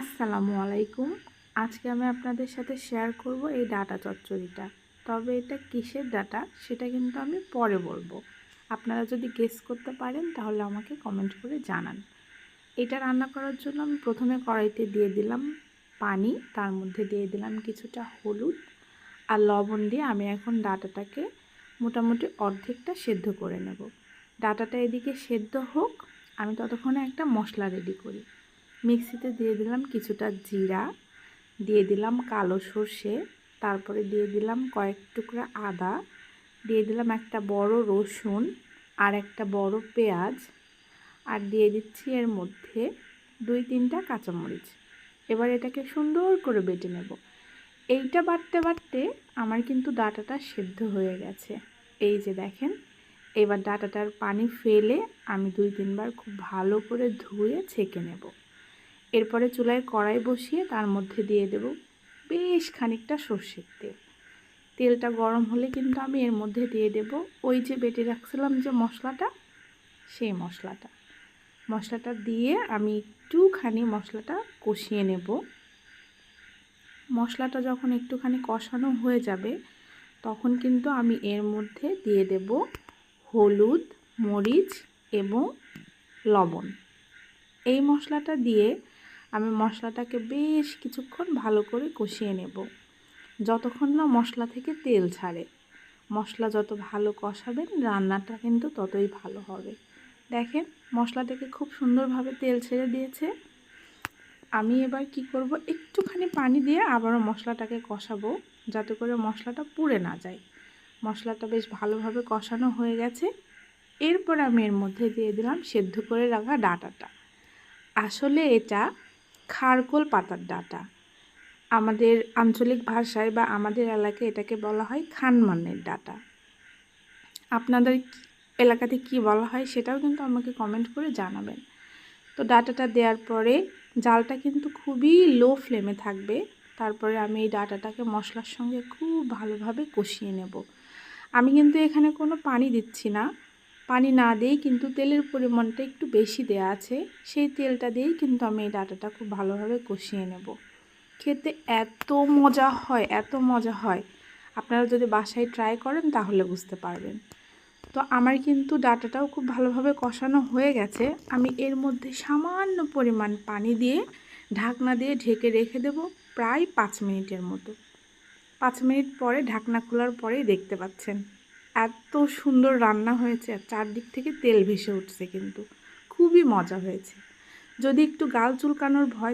আসসালামু আলাইকুম। আজকে আমি আপনাদের সাথে শেয়ার করব এই ডাটা চচ্চড়িটা। তবে এটা কিসের ডাটা সেটা কিন্তু আমি পরে বলব। আপনারা যদি গেস করতে পারেন তাহলে আমাকে কমেন্ট করে জানান। এটা রান্না করার জন্য আমি প্রথমে কড়াইতে দিয়ে দিলাম পানি, তার মধ্যে দিয়ে দিলাম কিছুটা হলুদ আর লবণ দিয়ে আমি এখন ডাটাটাকে মোটামুটি অর্ধেকটা সেদ্ধ করে নেব। ডাটাটা এদিকে সেদ্ধ হোক, আমি ততক্ষণে একটা মশলা রেডি করি। মিক্সিতে দিয়ে দিলাম কিছুটা জিরা, দিয়ে দিলাম কালো সর্ষে, তারপরে দিয়ে দিলাম কয়েক টুকরা আদা, দিয়ে দিলাম একটা বড় রসুন আর একটা বড় পেঁয়াজ আর দিয়ে দিচ্ছি এর মধ্যে দুই তিনটা কাঁচামরিচ। এবার এটাকে সুন্দর করে বেটে নেব। এইটা বাটতে বাটতে আমার কিন্তু ডাটাটা সেদ্ধ হয়ে গেছে। এই যে দেখেন, এবার ডাটাটার পানি ফেলে আমি দুই তিনবার খুব ভালো করে ধুয়ে ছেঁকে নেব। এরপরে চুলায় কড়াই বসিয়ে তার মধ্যে দিয়ে দেব বেশ খানিকটা সর্ষের তেল। তেলটা গরম হলে কিন্তু আমি এর মধ্যে দিয়ে দেব ওই যে বেটে রাখছিলাম যে মশলাটা, সেই মশলাটা। মশলাটা দিয়ে আমি একটুখানি মশলাটা কষিয়ে নেব। মশলাটা যখন একটুখানি কষানো হয়ে যাবে, তখন কিন্তু আমি এর মধ্যে দিয়ে দেব হলুদ, মরিচ এবং লবণ। এই মশলাটা দিয়ে আমি মশলাটাকে বেশ কিছুক্ষণ ভালো করে কষিয়ে নেব। যতক্ষণ না মশলা থেকে তেল ছাড়ে। মশলা যত ভালো কষাবেন, রান্নাটা কিন্তু ততই ভালো হবে। দেখেন মশলা থেকে খুব সুন্দরভাবে তেল ছেড়ে দিয়েছে। আমি এবার কি করব, একটুখানি পানি দিয়ে আবারও মশলাটাকে কষাবো, যাতে করে মশলাটা পুড়ে না যায়। মশলাটা বেশ ভালোভাবে কষানো হয়ে গেছে। এরপর আমি এর মধ্যে দিয়ে দিলাম সেদ্ধ করে রাখা ডাটাটা। আসলে এটা খারকোল পাতার ডাটা। আমাদের আঞ্চলিক ভাষায় বা আমাদের এলাকায় এটাকে বলা হয় খানমানের ডাটা। আপনাদের এলাকাতে কি বলা হয় সেটাও কিন্তু আমাকে কমেন্ট করে জানাবেন। তো ডাটাটা দেওয়ার পরে জালটা কিন্তু খুবই লো ফ্লেমে থাকবে। তারপরে আমি এই ডাটাটাকে মশলার সঙ্গে খুব ভালোভাবে কষিয়ে নেব। আমি কিন্তু এখানে কোনো পানি দিচ্ছি না। পানি না দিয়েই কিন্তু তেলের পরিমাণটা একটু বেশি দেওয়া আছে। সেই তেলটা দিয়েই কিন্তু আমি এই ডাটাটা খুব ভালোভাবে কষিয়ে নেব। খেতে এত মজা হয়, এত মজা হয়। আপনারা যদি বাসায় ট্রাই করেন তাহলে বুঝতে পারবেন। তো আমার কিন্তু ডাটাটাও খুব ভালোভাবে কষানো হয়ে গেছে। আমি এর মধ্যে সামান্য পরিমাণ পানি দিয়ে ঢাকনা দিয়ে ঢেকে রেখে দেব প্রায় পাঁচ মিনিটের মতো। পাঁচ মিনিট পরে ঢাকনা খোলার পরেই দেখতে পাচ্ছেন। এত সুন্দর রান্না হয়েছে আর চারদিক থেকে তেল ভেসে উঠছে কিন্তু। খুবই মজা হয়েছে। যদি একটু গাল চুলকানোর ভয়